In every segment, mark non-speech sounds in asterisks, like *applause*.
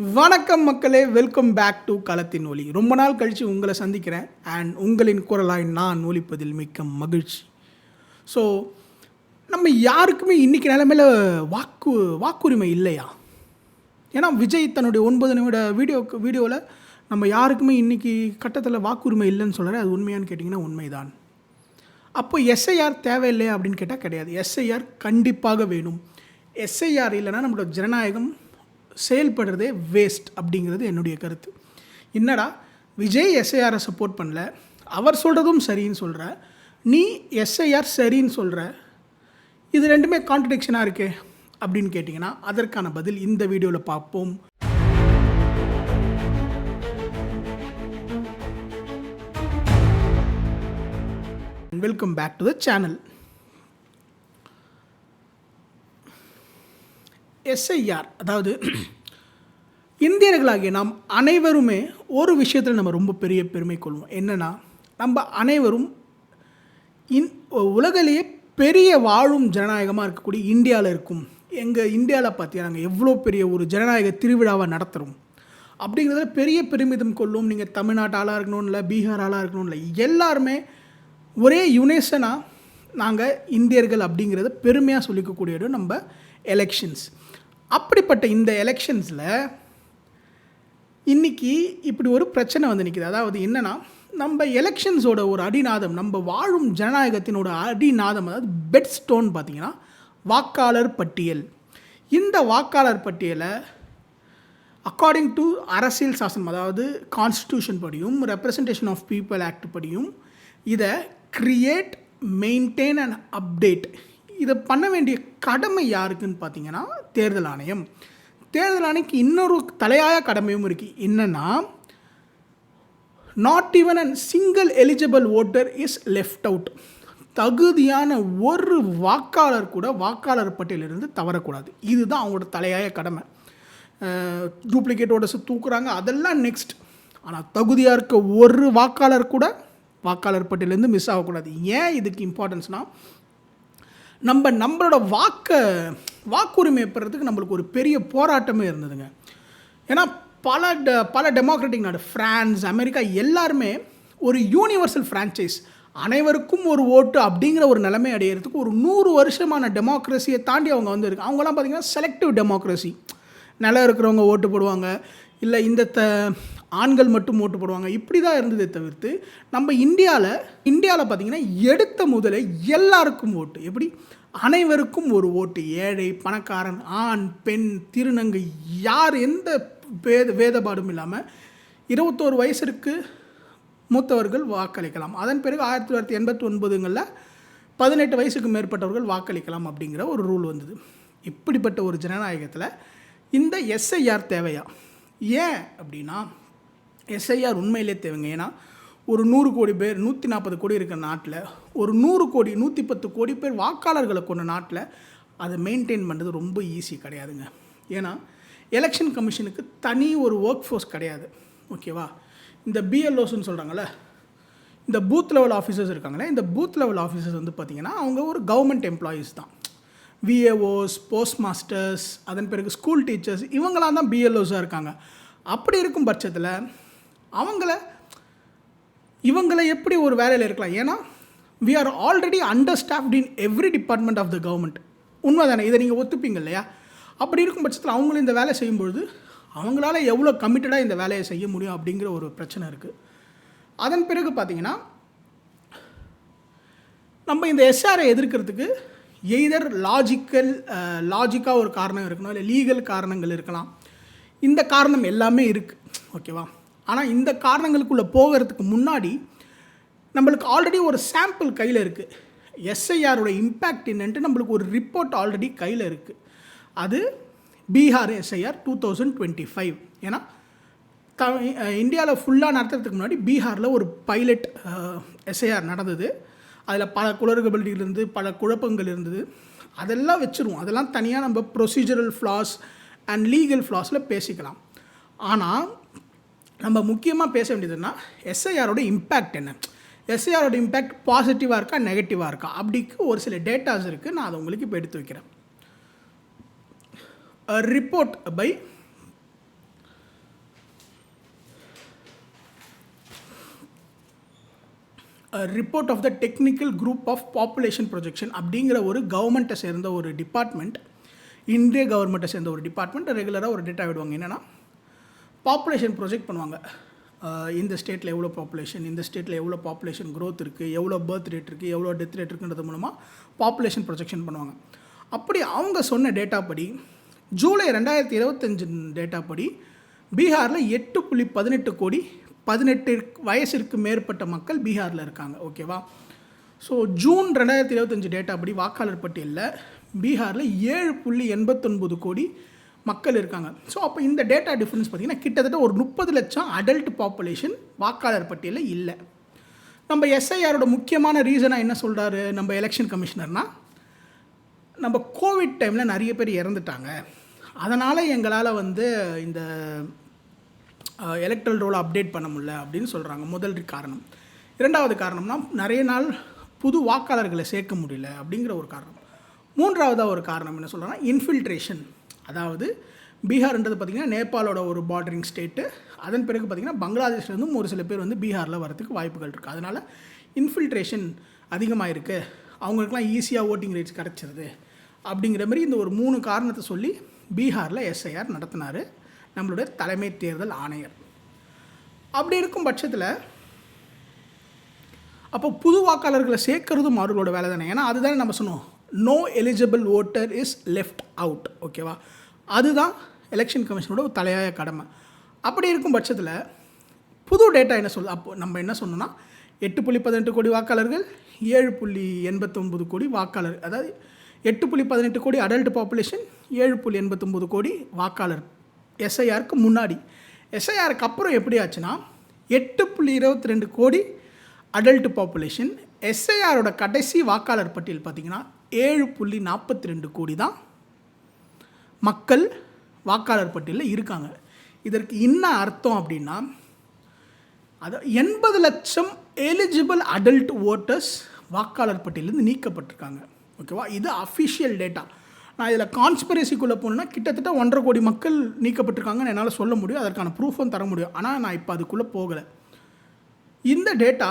வணக்கம் மக்களே welcome back to களத்தின் ஒலி. ரொம்ப நாள் கழித்து உங்களை சந்திக்கிறேன். அண்ட் உங்களின் குரலாய் நான் ஒலிப்பதில் மிக்க மகிழ்ச்சி. ஸோ நம்ம யாருக்குமே இன்றைக்கி நிலைமையில் வாக்கு வாக்குரிமை இல்லையா? ஏன்னா விஜய் தன்னுடைய ஒன்பது நிமிட வீடியோக்கு வீடியோவில் நம்ம யாருக்குமே இன்றைக்கி கட்டத்தில் வாக்குரிமை இல்லைன்னு சொல்கிறேன் அது உண்மையான்னு கேட்டிங்கன்னா உண்மைதான். அப்போ எஸ்ஐஆர் தேவையில்லையா அப்படின்னு கேட்டால் கிடையாது. எஸ்ஐஆர் கண்டிப்பாக வேணும். எஸ்ஐஆர் இல்லைன்னா நம்மளோட ஜனநாயகம் செயல்படுறதே வேஸ்ட் அப்படிங்கிறது என்னுடைய கருத்து. என்னடா விஜய் எஸ்ஐஆரை சப்போர்ட் பண்ணல அவர் சொல்கிறதும் சரின்னு சொல்கிற நீ எஸ்ஐஆர் சரின்னு சொல்கிற இது ரெண்டுமே கான்ட்ரடிக்ஷனாக இருக்கே அப்படின்னு கேட்டிங்கன்னா அதற்கான பதில் இந்த வீடியோவில் பார்ப்போம். Welcome back to the channel SIR அதாவது இந்தியர்களாகிய நாம் அனைவருமே ஒரு விஷயத்தில் நம்ம ரொம்ப பெரிய பெருமை கொள்வோம். என்னென்னா நம்ம அனைவரும் இன் உலகிலேயே பெரிய வாழும் ஜனநாயகமாக இருக்கக்கூடிய இந்தியாவில் இருக்கும். எங்கள் இந்தியாவில் பார்த்தீங்கன்னா நாங்கள் எவ்வளோ பெரிய ஒரு ஜனநாயக திருவிழாவை நடத்துகிறோம் அப்படிங்கிறதுல பெரிய பெருமிதம் கொள்ளும். நீங்கள் தமிழ்நாட்டு ஆளாக இருக்கணும் இல்லை பீகார் ஆளாக இருக்கணும் இல்லை எல்லாருமே ஒரே யுனேசனாக நாங்கள் இந்தியர்கள் அப்படிங்கிறத பெருமையாக சொல்லிக்கக்கூடிய இடம் நம்ம எலெக்ஷன்ஸ் அப்படிப்பட்ட இந்த எலெக்ஷன்ஸில் இன்றைக்கி இப்படி ஒரு பிரச்சனை வந்து நிற்கிது அதாவது என்னென்னா நம்ம எலெக்ஷன்ஸோட ஒரு அடிநாதம் நம்ம வாழும் ஜனநாயகத்தினோட அடிநாதம் அதாவது பெட் ஸ்டோன் பார்த்திங்கன்னா வாக்காளர் பட்டியல். இந்த வாக்காளர் பட்டியலை அக்கார்டிங் டு அரசியல் சாசனம் அதாவது கான்ஸ்டியூஷன் படியும் ரெப்ரசன்டேஷன் ஆஃப் பீப்புள் ஆக்ட் படியும் இதை கிரியேட் மெயின்டைன் அண்ட் அப்டேட் இதை பண்ண வேண்டிய கடமை யாருக்குன்னு பார்த்தீங்கன்னா தேர்தல் ஆணையம். தேர்தல் ஆணையக்கு இன்னொரு தலையாய கடமையும் இருக்குது என்னென்னா not even and single eligible voter is left out தகுதியான ஒரு வாக்காளர் கூட வாக்காளர் பட்டியலிருந்து தவறக்கூடாது. இதுதான் அவங்களோட தலையாய கடமை. டூப்ளிகேட் ஓட்டர்ஸ் தூக்குறாங்க அதெல்லாம் நெக்ஸ்ட் ஆனால் தகுதியாக இருக்க ஒரு வாக்காளர் கூட வாக்காளர் பட்டியலேருந்து மிஸ் ஆகக்கூடாது. ஏன் இதுக்கு இம்பார்ட்டன்ஸ்னால் நம்ம நம்மளோட வாக்கை வாக்குரிமை பெறதுக்கு நம்மளுக்கு ஒரு பெரிய போராட்டமே இருந்ததுங்க. ஏன்னா பல ட பல டெமோக்ராட்டிக் நாடு ஃப்ரான்ஸ் அமெரிக்கா எல்லாருமே ஒரு யூனிவர்சல் ஃப்ரான்ச்சைஸ் அனைவருக்கும் ஒரு ஓட்டு அப்படிங்கிற ஒரு நிலைமை அடையிறதுக்கு ஒரு நூறு வருஷமான டெமோக்ரஸியை தாண்டி அவங்க வந்து இருக்கு அவங்களாம் பார்த்திங்கன்னா செலக்டிவ் டெமோக்ரஸி நிலம் இருக்கிறவங்க ஓட்டு போடுவாங்க. இல்லை இந்த த ஆண்கள் மட்டும் ஓட்டு போடுவாங்க. இப்படி தான் இருந்ததே தவிர்த்து நம்ம இந்தியாவில் இந்தியாவில் பார்த்திங்கன்னா எடுத்த முதலே எல்லாருக்கும் ஓட்டு. எப்படி? அனைவருக்கும் ஒரு ஓட்டு. ஏழை பணக்காரன் ஆண் பெண் திருநங்கை யார் எந்த வேத வேதபாடும் இல்லாமல் இருபத்தோரு வயசிற்கு மூத்தவர்கள் வாக்களிக்கலாம். அதன் பிறகு ஆயிரத்தி தொள்ளாயிரத்தி எண்பத்தி ஒன்பதுங்களில் பதினெட்டு வயசுக்கு மேற்பட்டவர்கள் வாக்களிக்கலாம் அப்படிங்கிற ஒரு ரூல் வந்தது. இப்படிப்பட்ட ஒரு ஜனநாயகத்தில் இந்த எஸ்ஐஆர் தேவையா? ஏன் அப்படின்னா எஸ்ஐஆர் உண்மையிலே தேவைங்க. ஏன்னா ஒரு நூறு கோடி பேர் நூற்றி நாற்பது கோடி இருக்கிற நாட்டில் ஒரு நூறு கோடி நூற்றி பத்து கோடி பேர் வாக்காளர்களை கொண்ட நாட்டில் அதை மெயின்டைன் பண்ணுறது ரொம்ப ஈஸி கிடையாதுங்க. ஏன்னா எலெக்ஷன் கமிஷனுக்கு தனி ஒரு ஒர்க் ஃபோர்ஸ் கிடையாது ஓகேவா இந்த பிஎல்ஓஸ்ன்னு சொல்கிறாங்கல்ல இந்த பூத் லெவல் ஆஃபீஸர்ஸ் இருக்காங்களே இந்த பூத் லெவல் ஆஃபீஸர்ஸ் வந்து பார்த்திங்கன்னா அவங்க ஒரு கவர்மெண்ட் எம்ப்ளாயீஸ் தான். விஏஓஸ் போஸ்ட் மாஸ்டர்ஸ் அதன் பிறகு ஸ்கூல் டீச்சர்ஸ் இவங்களாம் தான் பிஎல்ஓஸாக இருக்காங்க. அப்படி இருக்கும் பட்சத்தில் அவங்கள இவங்களை எப்படி ஒரு வேலையில் இருக்கலாம்? ஏன்னா we are already understaffed in every department of the government உண்மை தானே இதை நீங்கள் ஒத்துப்பீங்க இல்லையா? அப்படி இருக்கும் பட்சத்தில் அவங்களும் இந்த வேலை செய்யும்பொழுது அவங்களால எவ்வளோ கமிட்டடாக இந்த வேலையை செய்ய முடியும் அப்படிங்கிற ஒரு பிரச்சனை இருக்குது அதன் பிறகு பார்த்தீங்கன்னா நம்ம இந்த எஸ்ஆரை எதிர்க்கிறதுக்கு எய்தர் லாஜிக்கல் லாஜிக்காக ஒரு காரணம் இருக்கணும் இல்லை லீகல் காரணங்கள் இருக்கலாம். இந்த காரணம் எல்லாமே இருக்குது ஓகேவா? ஆனால் இந்த காரணங்களுக்குள்ளே போகிறதுக்கு முன்னாடி நம்மளுக்கு ஆல்ரெடி ஒரு சாம்பிள் கையில் இருக்குது எஸ்ஐஆரோட இம்பேக்ட் என்னன்ட்டு நம்மளுக்கு ஒரு ரிப்போர்ட் ஆல்ரெடி கையில் இருக்குது அது Bihar SIR two thousand twenty five ஏன்னா த இந்தியாவில் ஃபுல்லாக நடத்துறதுக்கு முன்னாடி பீகாரில் ஒரு பைலட் எஸ்ஐஆர் நடந்தது. அதில் பல குளறுபடிகள் இருந்து பல குழப்பங்கள் இருந்தது. அதெல்லாம் வச்சுருவோம். அதெல்லாம் தனியாக நம்ம ப்ரொசீஜரல் ஃப்ளாஸ் அண்ட் லீகல் ஃப்ளாஸில் பேசிக்கலாம். ஆனால் நம்ம முக்கியமாக பேச வேண்டியதுன்னா எஸ்ஐஆரோட இம்பேக்ட் என்ன? எஸ்ஐஆரோட இம்பேக்ட் பாசிட்டிவாக இருக்கா நெகட்டிவாக இருக்கா? அப்படிக்கு ஒரு சில டேட்டாஸ் இருக்குது நான் அதை உங்களுக்கு இப்போ எடுத்து வைக்கிறேன். Report by report of the technical group of population projection அப்படிங்கிற ஒரு கவர்மெண்ட்டை சேர்ந்த ஒரு டிபார்ட்மெண்ட் இந்திய கவர்மெண்ட்டை சேர்ந்த ஒரு டிபார்ட்மெண்ட் ரெகுலராக ஒரு டேட்டா விடுவாங்க. என்னென்னா பாப்புலேஷன் ப்ரொஜெக்ட் பண்ணுவாங்க. இந்த ஸ்டேட்டில் எவ்வளோ பாப்புலேஷன் இந்த ஸ்டேட்டில் எவ்வளோ பாப்புலேஷன் க்ரோத் இருக்குது எவ்வளோ பர்த் ரேட் இருக்குது எவ்வளோ டெத் ரேட் இருக்குன்றது மூலமாக பாப்புலேஷன் ப்ரொஜெக்ஷன் பண்ணுவாங்க. அப்படி அவங்க சொன்ன டேட்டா படி ஜூலை ரெண்டாயிரத்தி இருபத்தஞ்சு டேட்டா படி பீகாரில் எட்டு புள்ளி பதினெட்டு கோடி பதினெட்டு வயசிற்கு மேற்பட்ட மக்கள் பீகாரில் இருக்காங்க. ஓகேவா ஸோ ஜூன் ரெண்டாயிரத்தி இருபத்தஞ்சு டேட்டா படி வாக்காளர் பட்டியலில் பீகாரில் ஏழு புள்ளி எண்பத்தொன்பது கோடி மக்கள் இருக்காங்க. ஸோ அப்போ இந்த டேட்டா டிஃப்ரென்ஸ் பார்த்திங்கன்னா கிட்டத்தட்ட ஒரு முப்பது லட்சம் அடல்ட் பாப்புலேஷன் வாக்காளர் பட்டியலில் இல்லை. நம்ம எஸ்ஐஆரோட முக்கியமான ரீசனாக என்ன சொல்கிறாரு நம்ம எலெக்ஷன் கமிஷனர்னா நம்ம கோவிட் டைமில் நிறைய பேர் இறந்துட்டாங்க. அதனால் எங்களால் வந்து இந்த எலக்ட்ரல் ரோலை அப்டேட் பண்ண முடியல அப்படின்னு சொல்கிறாங்க முதல் காரணம். இரண்டாவது காரணம்னா நிறைய நாள் புது வாக்காளர்களை சேர்க்க முடியல அப்படிங்கிற ஒரு காரணம். மூன்றாவதாக ஒரு காரணம் என்ன சொல்கிறாங்கன்னா இன்ஃபில்ட்ரேஷன் அதாவது பீகார்ன்றது பார்த்திங்கன்னா நேபாளோட ஒரு பார்டரிங் ஸ்டேட்டு அதன் பிறகு பார்த்திங்கன்னா பங்களாதேஷ்லேருந்தும் ஒரு சில பேர் வந்து பீகாரில் வரதுக்கு வாய்ப்புகள் இருக்குது அதனால் இன்ஃபில்ட்ரேஷன் அதிகமாக இருக்குது அவங்களுக்குலாம் ஈஸியாக ஓட்டிங் ரேட்ஸ் கிடச்சிருது. அப்படிங்கிற மாதிரி இந்த ஒரு மூணு காரணத்தை சொல்லி பீகாரில் எஸ்ஐஆர் நடத்தினார் நம்மளுடைய தலைமை தேர்தல் ஆணையர். அப்படி இருக்கும் பட்சத்தில் அப்போ புது வாக்காளர்களை சேர்க்கறதும் அவர்களோட வேலை தானே ஏன்னா அதுதானே நம்ம சொன்னோம். No eligible voter is left out ஓகேவா அதுதான் எலெக்ஷன் கமிஷனோட ஒரு தலையாய கடமை. அப்படி இருக்கும் பட்சத்தில் புது டேட்டா என்ன சொல் அப்போ நம்ம என்ன சொன்னோன்னா எட்டு புள்ளி பதினெட்டு கோடி வாக்காளர்கள் ஏழு புள்ளி எண்பத்தொம்பது கோடி வாக்காளர் அதாவது எட்டு புள்ளி பதினெட்டு கோடி அடல்ட் பாப்புலேஷன் ஏழு புள்ளி எண்பத்தொம்பது கோடி வாக்காளர். எஸ்ஐஆருக்கு முன்னாடி. எஸ்ஐஆருக்கு அப்புறம் எப்படி ஆச்சுன்னா எட்டு புள்ளி இருபத்தி ரெண்டு கோடி அடல்ட் பாப்புலேஷன் எஸ்ஐஆரோட கடைசி வாக்காளர் பட்டியல் பார்த்திங்கன்னா ஏழு புள்ளி நாற்பத்தி ரெண்டு கோடி தான் மக்கள் வாக்காளர் பட்டியலில் இருக்காங்க. இதற்கு என்ன அர்த்தம் அப்படின்னா அது எண்பது லட்சம் எலிஜிபிள் அடல்ட் ஓட்டர்ஸ் வாக்காளர் பட்டியலேருந்து நீக்கப்பட்டிருக்காங்க. ஓகேவா? இது அஃபிஷியல் டேட்டா நான் இதில் கான்ஸ்பிரசிக்குள்ளே போனேன்னா கிட்டத்தட்ட ஒன்றரை கோடி மக்கள் நீக்கப்பட்டிருக்காங்கன்னு என்னால் சொல்ல முடியும். அதற்கான ப்ரூஃபும் தர முடியும். ஆனால் நான் இப்போ அதுக்குள்ளே போகலை. இந்த டேட்டா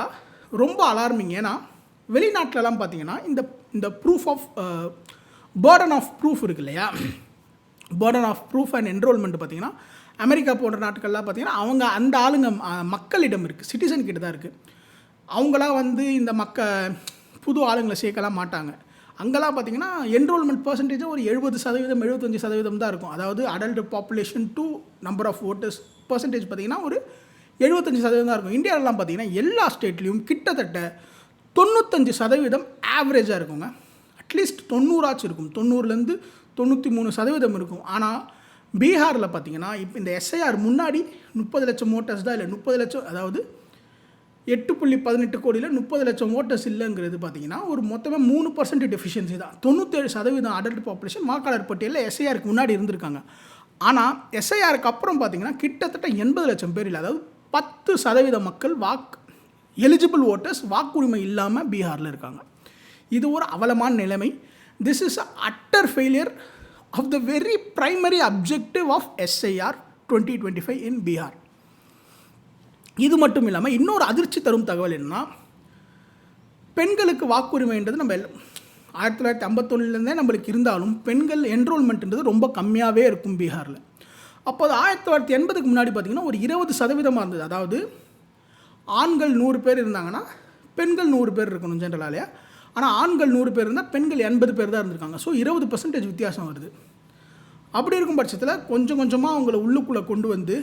ரொம்ப அலார்மிங் ஏன்னா வெளிநாட்டிலலாம் பார்த்தீங்கன்னா இந்த இந்த proof of burden of proof இருக்கு இல்லையா? Burden of proof and enrolment பார்த்தீங்கன்னா அமெரிக்கா போன்ற நாட்கள்லாம் பார்த்தீங்கன்னா அவங்க அந்த ஆளுங்க மக்களிடம் இருக்குது சிட்டிசன் கிட்ட தான் இருக்குது அவங்களாம் வந்து இந்த மக்க புது ஆளுங்களை சேர்க்கலாம் மாட்டாங்க. அங்கெல்லாம் பார்த்தீங்கன்னா என்ரோல்மெண்ட் பர்சன்டேஜாக ஒரு எழுபது சதவீதம் எழுபத்தஞ்சு சதவீதம் தான் இருக்கும். அதாவது adult population to number of voters percentage பார்த்தீங்கன்னா ஒரு எழுபத்தஞ்சு சதவீதம் தான் இருக்கும். இந்தியாவிலலாம் பார்த்தீங்கன்னா எல்லா ஸ்டேட்லேயும் கிட்டத்தட்ட தொண்ணூத்தஞ்சு சதவீதம் ஆவரேஜாக இருக்குங்க. அட்லீஸ்ட் தொண்ணூறாச்சும் இருக்கும். தொண்ணூறுலேருந்து தொண்ணூற்றி மூணு சதவீதம் இருக்கும். ஆனால் பீகாரில் பார்த்தீங்கன்னா இப்போ இந்த எஸ்ஐஆர் முன்னாடி முப்பது லட்சம் ஓட்டர்ஸ் தான் இல்லை முப்பது லட்சம் அதாவது எட்டு புள்ளி பதினெட்டு கோடியில் முப்பது லட்சம் ஓட்டர்ஸ் இல்லைங்கிறது பார்த்தீங்கன்னா ஒரு மொத்தமாக மூணு பர்சன்ட் டெஃபிஷியன்சி தான். தொண்ணூற்றேழு சதவீதம் அடல்ட் பாப்புலேஷன் வாக்காளர் பட்டியலில் எஸ்ஐஆருக்கு முன்னாடி இருந்திருக்காங்க. ஆனால் எஸ்ஐஆருக்கு அப்புறம் பார்த்தீங்கன்னா கிட்டத்தட்ட எண்பது லட்சம் பேர் இல்லை அதாவது பத்து சதவீத மக்கள் வாக்கு எலிஜிபிள் ஓட்டர்ஸ் வாக்குரிமை இல்லாமல் பீகாரில் இருக்காங்க. இது ஒரு அவலமான நிலைமை. This is a utter failure of the very primary objective of SIR twenty twenty five in Bihar இது மட்டும் இல்லாமல் இன்னொரு அதிர்ச்சி தரும் தகவல் என்னன்னா பெண்களுக்கு வாக்குரிமைன்றது நம்ம ஆயிரத்தி தொள்ளாயிரத்தி ஐம்பத்தொன்னுலேருந்தே நம்மளுக்கு இருந்தாலும் பெண்கள் என்ரோல்மெண்ட்ன்றது ரொம்ப கம்மியாகவே இருக்கும் பீகாரில். அப்போது ஆயிரத்தி தொள்ளாயிரத்தி எண்பதுக்கு முன்னாடி பார்த்திங்கன்னா ஒரு இருபது சதவீதமாக இருந்தது. அதாவது ஆண்கள் நூறு பேர் இருந்தாங்கன்னா பெண்கள் நூறு பேர் இருக்கணும் ஜென்ரலாலேயே ஆனால் ஆண்கள் நூறு பேர் இருந்தால் பெண்கள் எண்பது பேர் தான் இருந்திருக்காங்க. ஸோ இருபது பர்சன்டேஜ் வித்தியாசம் வருது. அப்படி இருக்கும் பட்சத்தில் கொஞ்சம் கொஞ்சமாக அவங்கள உள்ளுக்குள்ளே கொண்டு வந்து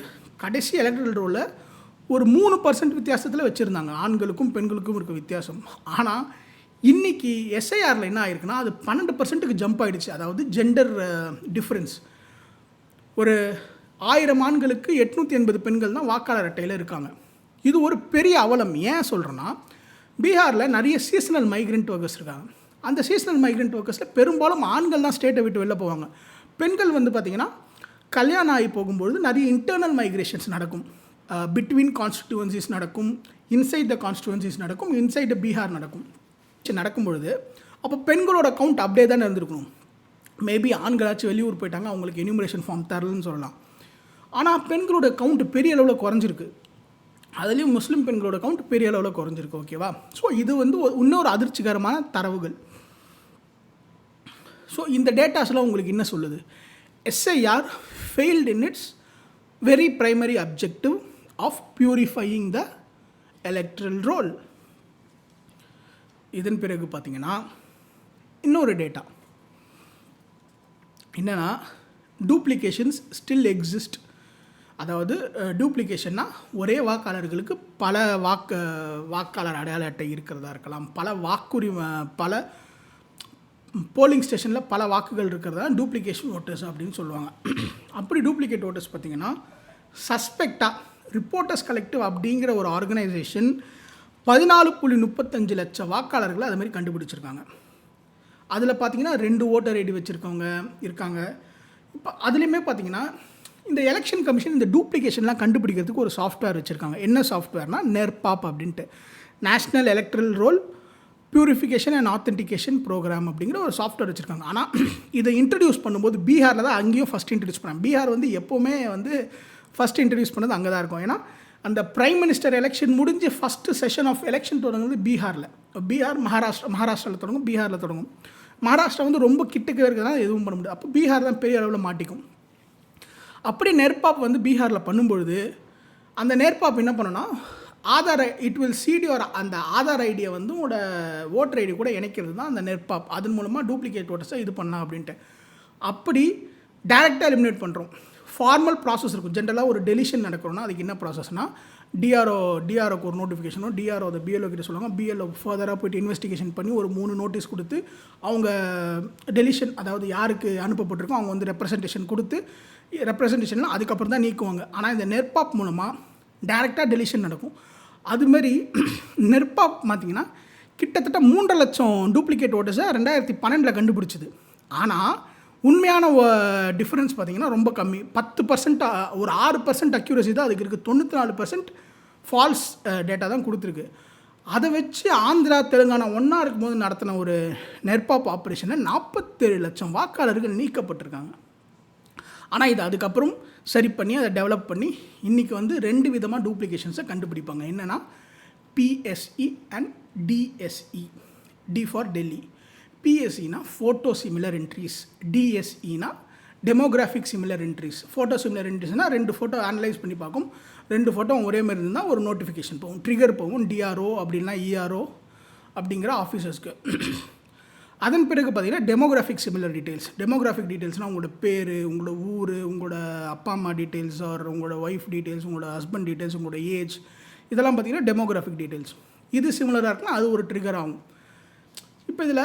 கடைசி எலக்ட்ரல் ரோலில் ஒரு மூணு பர்சன்ட் வித்தியாசத்தில் வச்சுருந்தாங்க. ஆண்களுக்கும் பெண்களுக்கும் இருக்க வித்தியாசம். ஆனால் இன்றைக்கி எஸ்ஐஆரில் என்ன ஆயிருக்குன்னா அது பன்னெண்டு பர்சன்ட்டுக்கு ஜம்ப் ஆகிடுச்சு அதாவது ஜெண்டர் டிஃப்ரென்ஸ் ஒரு ஆயிரம் ஆண்களுக்கு எட்நூற்றி எண்பது பெண்கள் தான் வாக்காளர் அட்டையில் இருக்காங்க. இது ஒரு பெரிய அவலம். ஏன் சொல்கிறேன்னா பீகாரில் நிறைய சீசனல் மைக்ரெண்ட் ஒர்க்கர்ஸ் இருக்காங்க. அந்த சீசனல் மைக்ரெண்ட் ஒர்க்கர்ஸில் பெரும்பாலும் ஆண்கள் தான் ஸ்டேட்டை விட்டு வெளில போவாங்க. பெண்கள் வந்து பார்த்திங்கன்னா கல்யாணம் ஆகி போகும்பொழுது நிறைய இன்டர்னல் மைக்ரேஷன்ஸ் நடக்கும். பிட்வீன் கான்ஸ்டிடுவன்சிஸ் நடக்கும் இன்சைட் த கான்ஸ்டிடுவன்சிஸ் நடக்கும் இன்சைட் த பீகார் நடக்கும். சரி, நடக்கும் பொழுது அப்போ பெண்களோட கவுண்ட் அப்படியே தானே இருந்திருக்கணும். மேபி ஆண்களாச்சும் வெளியூர் போயிட்டாங்க அவங்களுக்கு எனிமரேஷன் ஃபார்ம் தரலன்னு சொல்லலாம். ஆனால் பெண்களோட கவுண்ட் பெரிய அளவில் குறைஞ்சிருக்கு. அதுலேயும் முஸ்லீம் பெண்களோட கவுண்ட் பெரிய அளவில் குறைஞ்சிருக்கு ஓகேவா ஸோ இது வந்து இன்னொரு அதிர்ச்சிகரமான தரவுகள். ஸோ இந்த டேட்டாஸ்லாம் உங்களுக்கு என்ன சொல்லுது? SIR failed in its very primary objective of purifying the electoral roll இதன் பிறகு பார்த்தீங்கன்னா இன்னொரு டேட்டா என்னென்னா டூப்ளிகேஷன்ஸ் ஸ்டில் எக்ஸிஸ்ட் அதாவது டூப்ளிகேஷன்னா ஒரே வாக்காளர்களுக்கு பல வாக்கு வாக்காளர் அடையாள அட்டை இருக்கிறதா இருக்கலாம். பல வாக்குரிமை பல போலிங் ஸ்டேஷனில் பல வாக்குகள் இருக்கிறதா டூப்ளிகேஷன் ஓட்டர்ஸ் அப்படின்னு சொல்லுவாங்க. அப்படி டூப்ளிகேட் ஓட்டர்ஸ் பார்த்தீங்கன்னா சஸ்பெக்டாக ரிப்போர்ட்டர்ஸ் கலெக்டிவ் அப்படிங்கிற ஒரு ஆர்கனைசேஷன் பதினாலு புள்ளி முப்பத்தஞ்சு லட்சம் வாக்காளர்களை அது மாதிரி கண்டுபிடிச்சிருக்காங்க. அதில் பார்த்தீங்கன்னா ரெண்டு ஓட்டர் ஐடி வச்சுருக்கவங்க இருக்காங்க. இப்போ அதுலேயுமே பார்த்தீங்கன்னா இந்த எலெக்ஷன் கமிஷன் இந்த டூப்ளிகேஷன்லாம் கண்டுபிடிக்கிறதுக்கு ஒரு சாஃப்ட்வேர் வச்சுருக்காங்க. என்ன சாஃப்ட்வேர்னா நெர்பாப் அப்படின்ட்டு. National electoral roll purification and authentication programme அப்படிங்கிற ஒரு சாஃப்ட்வேர் வச்சுருக்காங்க. ஆனால் இதை இன்ட்ரடியூஸ் பண்ணும்போது பீகாரில் தான் அங்கேயும் ஃபஸ்ட் இன்ட்ரடியூஸ் பண்ணாங்க. பீகார் வந்து எப்போவுமே வந்து ஃபஸ்ட் இன்ட்ரடியூஸ் பண்ணது அங்கே தான் இருக்கும். ஏன்னா அந்த ப்ரைம் மினிஸ்டர் எலெக்ஷன் முடிஞ்சு ஃபஸ்ட்டு செஷன் ஆஃப் எலெக்ஷன் தொடங்குது பீகாரில். பீகார் மகாராஷ்டிரா மகாராஷ்டிராவில் தொடங்கும் பீகாரில் தொடங்கும். மகாராஷ்டிரா வந்து ரொம்ப கிட்டக்கவே இருக்கிறதுனால எதுவும் பண்ண முடியாது. அப்போ பீகார் தான் பெரிய அளவில் மாட்டிக்கும். அப்படி நெற்பாப் வந்து பீகாரில் பண்ணும்பொழுது அந்த நெற்பாப் என்ன பண்ணுன்னா ஆதார் இட் வில் சிடி ஒரு அந்த ஆதார் ஐடியை வந்து உங்களோட ஓட்டர் ஐடி கூட இணைக்கிறது தான் அந்த நெற்பாப் அதன் மூலமாக டூப்ளிகேட் ஓட்டர்ஸை இது பண்ணலாம் அப்படின்ட்டு. அப்படி டைரெக்டாக எலிமினேட் பண்ணுறோம் ஃபார்மல் ப்ராசஸ் இருக்கும். ஜென்ரலாக ஒரு டெலிஷன் நடக்கிறோன்னா அதுக்கு என்ன ப்ராசஸ்னால் டிஆர்ஓ டிஆர்ஓக்கு ஒரு நோட்டிஃபிகேஷனோ டிஆர்ஓ அதை பிஎல்ஓ கிட்ட சொல்லுவாங்க. பிஎல்ஓ ஃபர்தராக போயிட்டு இன்வெஸ்டிகேஷன் பண்ணி ஒரு மூணு நோட்டீஸ் கொடுத்து அவங்க டெலிஷன் அதாவது யாருக்கு அனுப்பப்பட்டிருக்கோ அவங்க வந்து ரெப்ரசன்டேஷன் கொடுத்து ரெப்ரசன்டேஷன்லாம் அதுக்கப்புறம் தான் நீக்குவாங்க. ஆனால் இந்த நெர்பாப் மூலமாக டைரெக்டாக டெலிஷன் நடக்கும். அதுமாரி நெற்பாப் பார்த்தீங்கன்னா கிட்டத்தட்ட மூன்றரை லட்சம் டூப்ளிகேட் ஓட்டர்ஸை ரெண்டாயிரத்தி பன்னெண்டில் கண்டுபிடிச்சிது. ஆனால் உண்மையான டிஃப்ரென்ஸ் பார்த்தீங்கன்னா ரொம்ப கம்மி. பத்து பர்சன்ட் ஒரு ஆறு பர்சன்ட் அக்யூரசி தான் அதுக்கு இருக்குது தொண்ணூற்றி நாலு பர்சன்ட் ஃபால்ஸ் டேட்டா தான் கொடுத்துருக்கு. அதை வச்சு ஆந்திரா தெலுங்கானா ஒன்றா இருக்கும்போது நடத்தின ஒரு நெற்பாப்பு ஆப்ரேஷனை நாற்பத்தேழு லட்சம் வாக்காளர்கள் நீக்கப்பட்டிருக்காங்க. ஆனால் இது அதுக்கப்புறம் சரி பண்ணி அதை டெவலப் பண்ணி இன்றைக்கி வந்து ரெண்டு விதமாக டூப்ளிகேஷன்ஸை கண்டுபிடிப்பாங்க. என்னென்னா PSE and DSE D for Delhi பிஎஸ்இனா photo similar entries டிஎஸ்இனா demographic similar entries photo similar என்ட்ரிஸ்னால் ரெண்டு ஃபோட்டோ அனலைஸ் பண்ணி பார்க்கும். ரெண்டு ஃபோட்டோ ஒரே மாதிரி இருந்தால் ஒரு நோட்டிஃபிகேஷன் போகும். ட்ரிகர் போகும். டிஆர்ஓ அப்படின்னா இஆர்ஓ அப்படிங்கிற ஆஃபீஸர்ஸ்க்கு அதன் பிறகு பார்த்தீங்கன்னா டெமோகிராஃபிக் சிமிலர் டீட்டெயில்ஸ் டெமோகிராஃபிக் டீட்டெயில்ஸ்னால் உங்களோட பேர் உங்களோட ஊர் உங்களோட அப்பா அம்மா டீட்டெயில்ஸ் ஆர் உங்களோட ஒய்ஃப் டீட்டெயில்ஸ் உங்களோட ஹஸ்பண்ட் டீட்டெயில்ஸ் உங்களோட ஏஜ் இதெல்லாம் பார்த்தீங்கன்னா டெமோகிராஃபிக் டீட்டெயில்ஸ் இது சிமிலராக இருக்குன்னா அது ஒரு ட்ரிகர் ஆகும். இப்போ இதில்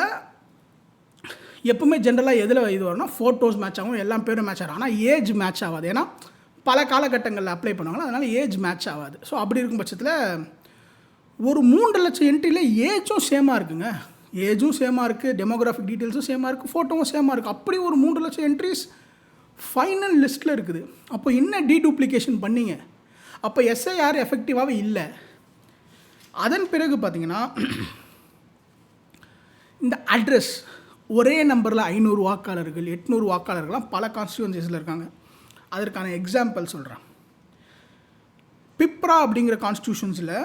எப்பவுமே ஜென்ரலாக எதில் இது வரும்னா ஃபோட்டோஸ் மேட்ச் ஆகும் எல்லாம் பேரும் மேட்ச் ஆகும். ஆனால் ஏஜ் மேட்ச் ஆகாது. ஏன்னா பல காலகட்டங்களில் அப்ளை பண்ணுவாங்களா அதனால் ஏஜ் மேட்ச் ஆகாது. ஸோ அப்படி இருக்கும் பட்சத்தில் ஒரு மூன்று லட்சம் என்ட்ரியில் ஏஜும் சேமாக இருக்குங்க. ஏஜும் சேமாக இருக்குது டெமோகிராஃபிக் டீட்டெயில்ஸும் சேமாக இருக்குது ஃபோட்டோவும் சேமாக இருக்குது அப்படி ஒரு மூன்று லட்சம் என்ட்ரிஸ் ஃபைனல் லிஸ்ட்டில் இருக்குது. அப்போ என்ன டீடூப்ளிகேஷன் பண்ணீங்க? அப்போ எஸ்ஐஆர் எஃபெக்டிவாகவே இல்லை. அதன் பிறகு பார்த்திங்கன்னா இந்த அட்ரஸ் ஒரே நம்பரில் ஐநூறு வாக்காளர்கள் எட்நூறு வாக்காளர்கள்லாம் பல கான்ஸ்டியூன்சிஸில் இருக்காங்க. அதற்கான எக்ஸாம்பிள் சொல்கிறேன் பிப்ரா அப்படிங்கிற கான்ஸ்டியூஷன்ஸில்